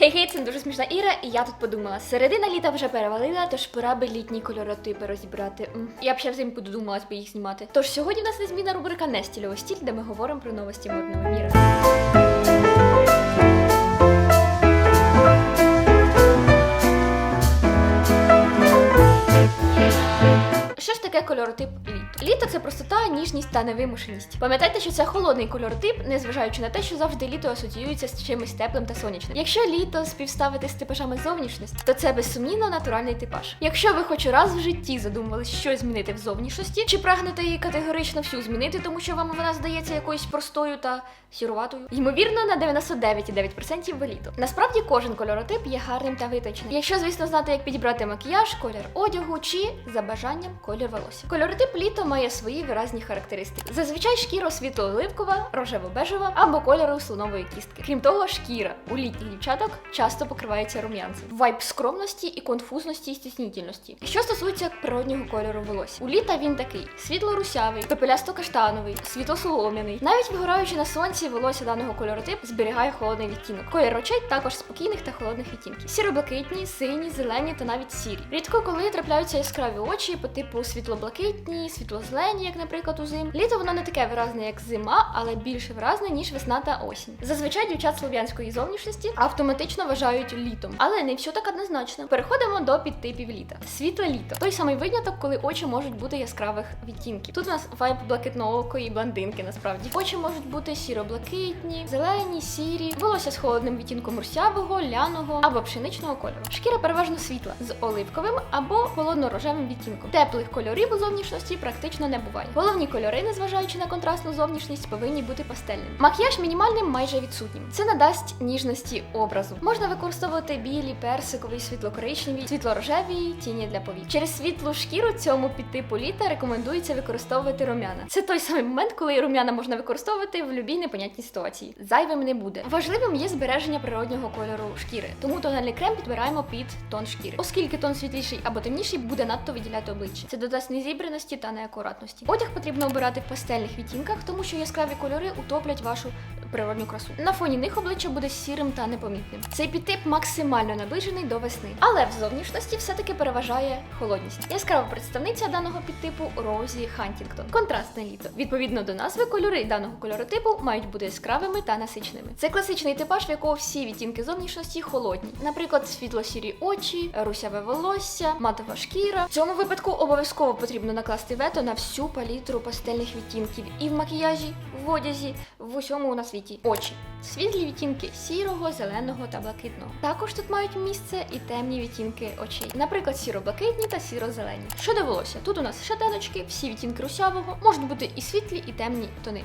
Хей-хей, це дуже смішна Іра, і я тут подумала. Середина літа вже перевалила, тож пора би літні кольоротипи розібрати. М. Я б ще взимку додумалась би їх знімати. Тож сьогодні у нас незмінна рубрика «Не стільовий стіль, де ми говоримо про новості модного міра. Що ж таке кольоротип літо? Це простота, ніжність та невимушеність. Пам'ятайте, що це холодний кольоротип, незважаючи на те, що завжди літо асоціюється з чимось теплим та сонячним. Якщо літо співставити з типажами зовнішності, то це безсумнівно натуральний типаж. Якщо ви хоч раз в житті задумувались щось змінити в зовнішності, чи прагнете її категорично всю змінити, тому що вам вона здається якоюсь простою та сіруватою, ймовірно, на 99,9% ви літо. Насправді кожен кольоротип є гарним та виточним. Якщо, звісно, знати, як підібрати макіяж, колір одягу чи за бажанням колір волосся. Кольоротип літо має свої виразні характеристики. Зазвичай шкіра світло-оливкова, рожево-бежева або кольору слонової кістки. Крім того, шкіра у літніх дівчаток часто покривається рум'янцем. Вайб скромності і конфузності і стіснітельності. Що стосується природнього кольору волосся, у літа він такий: світло-русявий, пепелясто-каштановий, світло-солом'яний. Навіть вигораючи на сонці, волосся даного кольоротип зберігає холодний відтінок. Колір очей також спокійних та холодних відтінків. Сіро-блакитні, сині, зелені та навіть сірі. Рідко коли трапляються яскраві очі по типу світло-блакитні, світло-зелені, як, наприклад, у зим. Літо воно не таке виразне, як зима, але більше виразне, ніж весна та осінь. Зазвичай дівчат слов'янської зовнішності автоматично вважають літом, але не все так однозначно. Переходимо до підтипів літа. Світле літо той самий виняток, коли очі можуть бути яскравих відтінків. Тут у нас вайб блакитноокої блондинки, насправді. Очі можуть бути сіро-блакитні, зелені, сірі, волосся з холодним відтінком русявого, ляного або пшеничного кольору. Шкіра переважно світла з оливковим або холодно-рожевим відтінком. Теплих кольорів у зовнішності практично не буває. Головні кольори, незважаючи на контрастну зовнішність, повинні бути пастельними. Макіяж мінімальним майже відсутнім. Це надасть ніжності образу. Можна використовувати білі, персикові, світло-коричневі, світло-рожеві тіні для повік. Через світлу шкіру цьому підтипу літа рекомендується використовувати рум'яна. Це той самий момент, коли рум'яна можна використовувати в будь-якій непонятній ситуації. Зайвим не буде. Важливим є збереження природнього кольору шкіри, тому тональний крем підбираємо під тон шкіри, оскільки тон світліший або темніший буде надто виділяти обличчя. Це додасть незібраності та неакуратності. Одяг потрібно обирати в пастельних відтінках, тому що яскраві кольори утоплять вашу природню красу. На фоні них обличчя буде сірим та непомітним. Цей підтип максимально наближений до весни, але в зовнішності все-таки переважає холодність. Яскрава представниця даного підтипу Розі Хантінгтон. Контрастне літо. Відповідно до назви, кольори даного кольоротипу мають бути яскравими та насиченими. Це класичний типаж, в якого всі відтінки зовнішності холодні. Наприклад, світло-сірі очі, русяве волосся, матова шкіра. В цьому випадку обов'язково потрібно накласти вето на всю палітру пастельних відтінків і в макіяжі, в одязі, в усьому на світі. Очі. Світлі відтінки сірого, зеленого та блакитного. Також тут мають місце і темні відтінки очей, наприклад, сіро-блакитні та сіро-зелені. Щодо волосся, тут у нас шатеночки, всі відтінки русявого, можуть бути і світлі, і темні тони.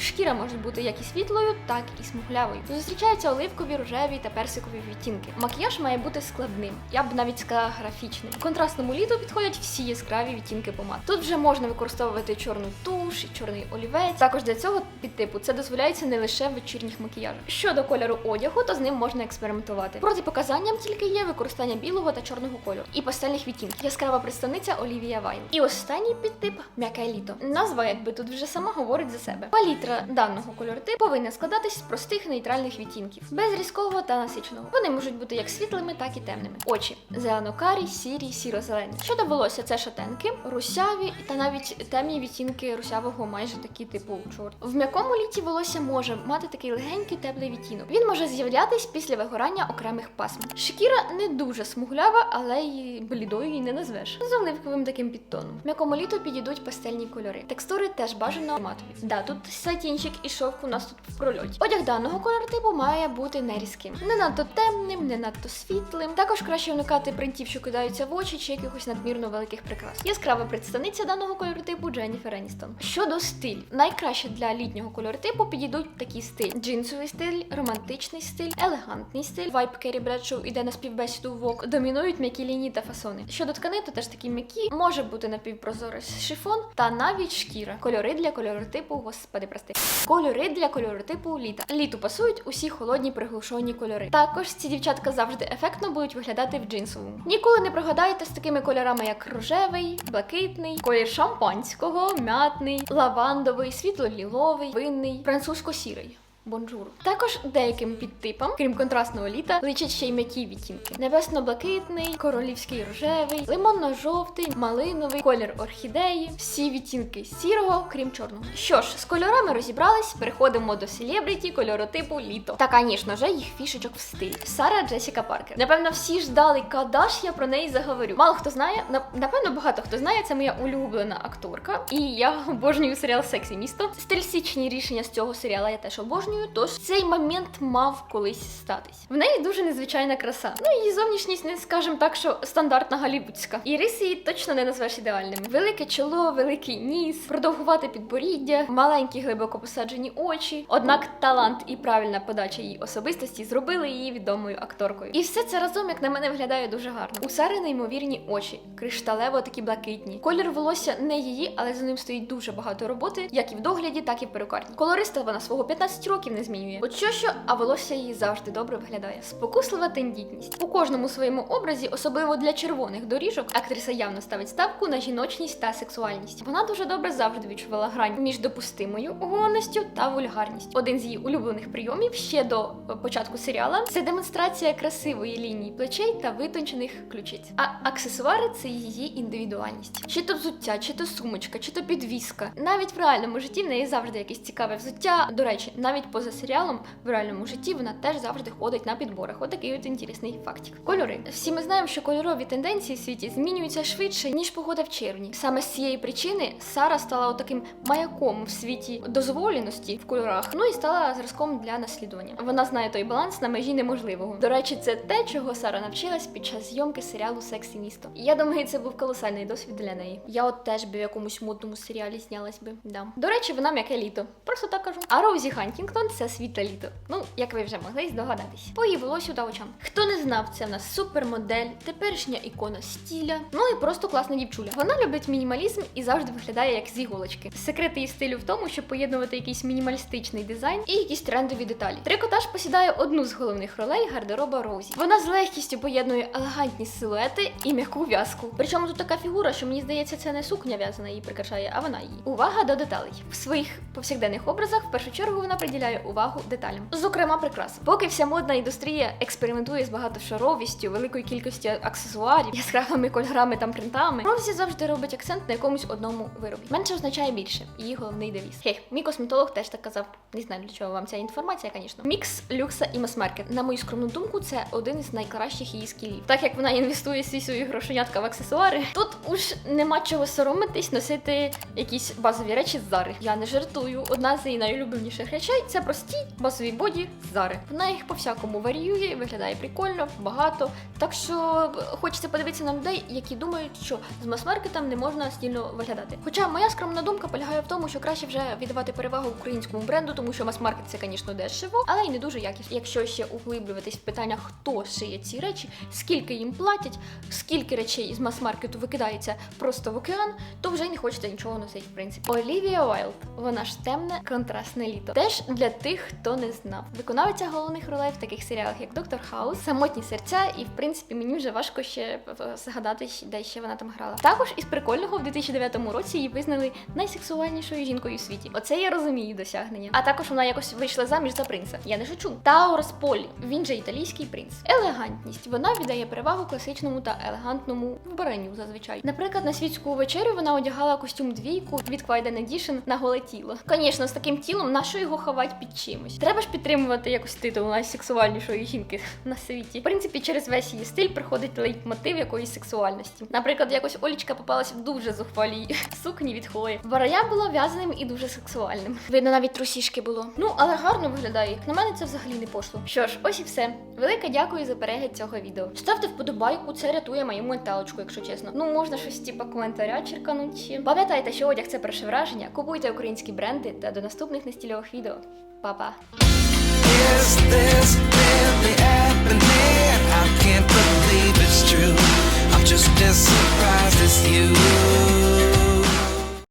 Шкіра може бути як і світлою, так і смуглявою. Зустрічаються оливкові, рожеві та персикові відтінки. Макіяж має бути складним, я б навіть сказала графічним. Контрастному літу підходять всі яскраві відтінки помад. Тут вже можна використовувати чорну туш, і чорний олівець. Також для цього підтипу це дозволяється не лише в вечірніх макіяжах. Щодо кольору одягу, то з ним можна експериментувати. Протипоказанням тільки є використання білого та чорного кольору і пастельних відтінків. Яскрава представниця Олівія Вайл. І останній підтип м'яке літо. Назва, якби тут вже сама говорить за себе. Палітра даного кольоротипу повинна складатись з простих нейтральних відтінків, без різкого та насиченого. Вони можуть бути як світлими, так і темними. Очі зелено-карі, сірі, сіро-зелені. Щодо волосся, це шатенки, русяві та навіть темні відтінки русявого, майже такі типу чорт. В м'якому літі волосся може мати такий легенький теплий відтінок. Він може з'являтись після вигорання окремих пасм. Шкіра не дуже смуглява, але й блідою її не назвеш. З оливковим таким підтоном. В м'якому літу підійдуть пастельні кольори. Текстури теж бажано матові. Да, тут сатінчик і шовк у нас тут в прольоті. Одяг даного кольоротипу має бути не різким, не надто темним, не надто світлим. Також краще уникати принтів, що кидаються в очі, чи якихось надмірно великих прикрас. Яскрава представниця даного кольоротипу Дженніфер Еністон. Щодо стиль, найкраще для літнього кольоротипу підійдуть такі стиль: джинсовий стиль, романтичний стиль, елегантний стиль. Вайб Керрі Бредшоу іде на співбесіду вок. Домінують м'які лінії та фасони. Щодо тканин, то теж такі м'які, може бути напівпрозорий шифон та навіть шкіра. Кольори для кольоротипу, господи, прости. Кольори для кольоротипу літа. Літу пасують усі холодні приглушені кольори. Також ці дівчатка завжди ефектно будуть виглядати в джинсовому. Ніколи не прогадаєте з такими кольорами, як рожевий, блакитний, колір шампанського, мятний, лавандовий, світло-ліловий, винний, французько-сірий. Бонжуру. Також деяким підтипам, крім контрастного літа, личать ще й м'які відтінки: небесно-блакитний, королівський рожевий, лимонно-жовтий, малиновий, колір орхідеї, всі відтінки сірого, крім чорного. Що ж, з кольорами розібрались, переходимо до селебріті кольоротипу літо. Та, звісно ж, їх фішечок в стилі. Сара Джесіка Паркер. Напевно, всі ждали, ж я про неї заговорю. Мало хто знає, напевно, багато хто знає, це моя улюблена акторка. І я обожнюю серіал Сексі місто. Стильсічні рішення з цього серіала я теж обожнюю. Тож цей момент мав колись статись. В неї дуже незвичайна краса. Ну її зовнішність, не скажем так, що стандартна голівудська. І риси її точно не назвеш ідеальними. Велике чоло, великий ніс, продовгувати підборіддя, маленькі глибоко посаджені очі. Однак талант і правильна подача її особистості зробили її відомою акторкою. І все це разом, як на мене, виглядає дуже гарно. У Сари неймовірні очі, кришталево такі блакитні. Колір волосся не її, але за ним стоїть дуже багато роботи, як і в догляді, так і в перукарні. Колориста вона свого 15 років не змінює. От що що, а волосся її завжди добре виглядає. Спокуслива тендітність. У кожному своєму образі, особливо для червоних доріжок, актриса явно ставить ставку на жіночність та сексуальність. Вона дуже добре завжди відчувала грань між допустимою гонністю та вульгарністю. Один з її улюблених прийомів ще до е, початку серіала це демонстрація красивої лінії плечей та витончених ключиць. А аксесуари це її індивідуальність. Чи то взуття, чи то сумочка, чи то підвіска. Навіть в реальному житті в неї завжди якесь цікаве взуття. До речі, навіть поза серіалом в реальному житті вона теж завжди ходить на підборах. Отакий от інтересний фактик. Кольори. Всі ми знаємо, що кольорові тенденції в світі змінюються швидше, ніж погода в червні. Саме з цієї причини Сара стала таким маяком в світі дозволеності в кольорах. Ну і стала зразком для наслідування. Вона знає той баланс на межі неможливого. До речі, це те, чого Сара навчилась під час зйомки серіалу Сексі місто. Я думаю, це був колосальний досвід для неї. Я от теж би в якомусь модному серіалі знялась би. Да. До речі, вона м'яке літо. Просто так кажу. А Роузі Хантінгтон це світле літо. Ну, як ви вже могли здогадатись. По її волосю та очам. Хто не знав, це в нас супермодель, теперішня ікона стіля. Ну і просто класна дівчуля. Вона любить мінімалізм і завжди виглядає як з іголочки. Секрет її стилю в тому, щоб поєднувати якийсь мінімалістичний дизайн і якісь трендові деталі. Трикотаж посідає одну з головних ролей гардероба Роузі. Вона з легкістю поєднує елегантні силуети і м'яку в'язку. Причому тут така фігура, що мені здається, це не сукня в'язана її прикрашає, а вона її. Увага до деталей. В своїх повсякденних образах в першу чергу вона приділяє увагу деталям. Зокрема, прикрас. Поки вся модна індустрія експериментує з багатошаровістю, великою кількістю аксесуарів, яскравими кольорами та принтами, Роузі завжди робить акцент на якомусь одному виробі. Менше означає більше. Її головний девіз. Хех, мій косметолог теж так казав. Не знаю для чого вам ця інформація, звісно. Мікс люкса і мас-маркет. На мою скромну думку, це один із найкращих її скілів. Так як вона інвестує всі свої грошенятка в аксесуари, тут уж нема чого соромитись носити якісь базові речі з зари. Я не жартую. Одна з її найулюбленіших речей це прості базові боді зари. Вона їх по всякому варіює, виглядає прикольно, багато. Так що хочеться подивитися на людей, які думають, що з мас-маркетом не можна стільно виглядати. Хоча моя скромна думка полягає в тому, що краще вже віддавати перевагу українському бренду, тому що мас-маркет це, звісно, дешево, але й не дуже якісно. Якщо ще углиблюватись в питання, хто шиє ці речі, скільки їм платять, скільки речей із мас-маркету викидається просто в океан, то вже не хочеться нічого носити, в принципі. Олівія Уайлд, вона ж темне, контрастне літо. Теж для тих, хто не знав. Виконавиця головних ролей в таких серіалах, як Доктор Хаус, Самотні серця, і в принципі мені вже важко ще згадати, де ще вона там грала. Також із прикольного в 2009 році її визнали найсексуальнішою жінкою в світі. Оце я розумію досягнення. А також вона якось вийшла заміж за принца. Я не шучу. Таурос Полі, він же італійський принц. Елегантність. Вона віддає перевагу класичному та елегантному вбранню зазвичай. Наприклад, на світську вечерю вона одягала костюм двійку від Quaiden Edition на голе тіло. Звісно, з таким тілом на що його ховати під чимось. Треба ж підтримувати якось титул найсексуальнішої жінки на світі. В принципі, через весь її стиль приходить лейтмотив якоїсь сексуальності. Наприклад, якось Олічка попалася в дуже зухвалій сукні від Хлої. Варая було в'язаним і дуже сексуальним. Видно, навіть трусішки було. Ну, але гарно виглядає. Як на мене це взагалі не пошло. Що ж, ось і все. Велике дякую за перегляд цього відео. Ставте вподобайку, це рятує мою менталочку, якщо чесно. Ну, можна щось типа коментаря черкануть. Пам'ятайте, що одяг це перше враження. Купуйте українські бренди та до наступних нестільових відео. Bye bye.